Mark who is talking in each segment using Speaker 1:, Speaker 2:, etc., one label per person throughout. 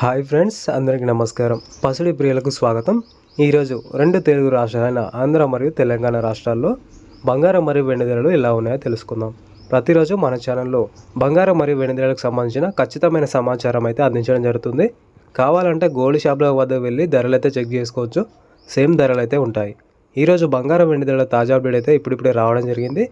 Speaker 1: Hi friends అందరికీ నమస్కారం. పసిడి ప్రియులకు స్వాగతం. ఈరోజు రెండు తెలుగు రాష్ట్రాలైన ఆంధ్ర మరియు తెలంగాణ రాష్ట్రాల్లో బంగారం మరియు వెండి ధరలు ఎలా ఉన్నాయో తెలుసుకుందాం. ప్రతిరోజు మన ఛానల్లో బంగారం మరియు వెండి ధరలకు సంబంధించిన ఖచ్చితమైన సమాచారం అయితే అందించడం జరుగుతుంది. కావాలంటే గోల్డ్ షాప్ల వద్ద వెళ్ళి ధరలు అయితే చెక్ చేసుకోవచ్చు. సేమ్ ధరలు అయితే ఉంటాయి. ఈరోజు బంగారం వెండి ధరల తాజా అప్డేట్ అయితే ఇప్పుడిప్పుడే రావడం జరిగింది.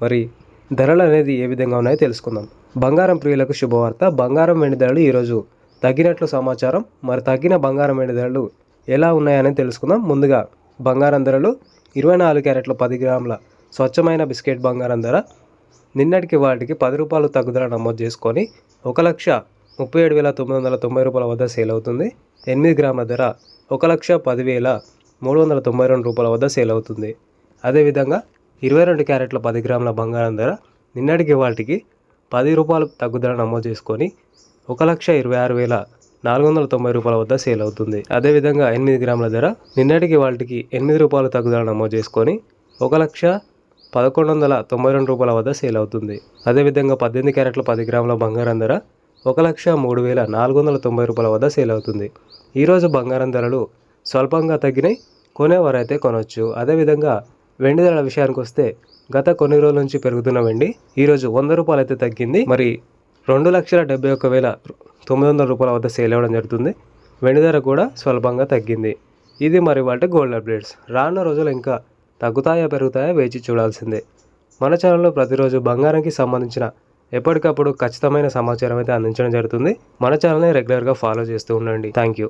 Speaker 1: మరి ధరలు అనేది ఏ విధంగా ఉన్నాయో తెలుసుకుందాం. బంగారం ప్రియులకు శుభవార్త. బంగారం వెండి ధరలు ఈరోజు తగ్గినట్లు సమాచారం మరి తగ్గిన బంగారం వెండి ధరలు ఎలా ఉన్నాయని తెలుసుకుందాం. ముందుగా బంగారం ధరలు ఇరవై నాలుగు క్యారెట్ల పది గ్రాముల స్వచ్ఛమైన బిస్కెట్ బంగారం ధర. నిన్నటికి వాటికి పది రూపాయలు తగ్గుదల నమోదు చేసుకొని ఒక లక్ష ముప్పై ఏడు వేల తొమ్మిది వందల తొంభై రూపాయల వద్ద సేల్ అవుతుంది. ఎనిమిది గ్రాముల ధర ఒక లక్ష పదివేల మూడు వందల తొంభై రెండు రూపాయల వద్ద సేల్ అవుతుంది. అదేవిధంగా ఇరవై రెండు క్యారెట్ల పది గ్రాముల బంగారం ధర. నిన్నటికి వాటికి పది రూపాయలు తగ్గుదల నమోదు చేసుకొని ఒక లక్ష ఇరవై ఆరు వేల నాలుగు వందల తొంభై రూపాయల వద్ద సేల్ అవుతుంది. అదేవిధంగా ఎనిమిది గ్రాముల ధర నిన్నటికి వాటికి ఎనిమిది రూపాయలు తగ్గుదల నమోదు చేసుకొని ఒక లక్ష పదకొండు వందల తొంభై రెండు రూపాయల వద్ద సేల్ అవుతుంది. అదేవిధంగా పద్దెనిమిది క్యారెట్ల పది గ్రాముల బంగారం ధర ఒక లక్ష మూడు వేల నాలుగు వందల తొంభై రూపాయల వద్ద సేల్ అవుతుంది. ఈరోజు బంగారం ధరలు స్వల్పంగా తగ్గినాయి. కొనేవారైతే కొనవచ్చు అదేవిధంగా వెండి ధరల విషయానికి వస్తే గత కొన్ని రోజుల నుంచి పెరుగుతున్న వెండి ఈరోజు వంద రూపాయలు అయితే తగ్గింది. మరి రెండు లక్షల డెబ్బై ఒక్క వేల తొమ్మిది వందల రూపాయల వద్ద సేల్ అవ్వడం జరుగుతుంది. వెండి ధర కూడా స్వల్పంగా తగ్గింది. ఇది మరి వాటి గోల్డ్ అప్డేట్స్. రానున్న రోజులు ఇంకా తగ్గుతాయా పెరుగుతాయా వేచి చూడాల్సిందే. మన ఛానల్లో ప్రతిరోజు బంగారంకి సంబంధించిన ఎప్పటికప్పుడు ఖచ్చితమైన సమాచారం అయితే అందించడం జరుగుతుంది. మన ఛానల్ని రెగ్యులర్గా ఫాలో చేస్తూ ఉండండి. Thank you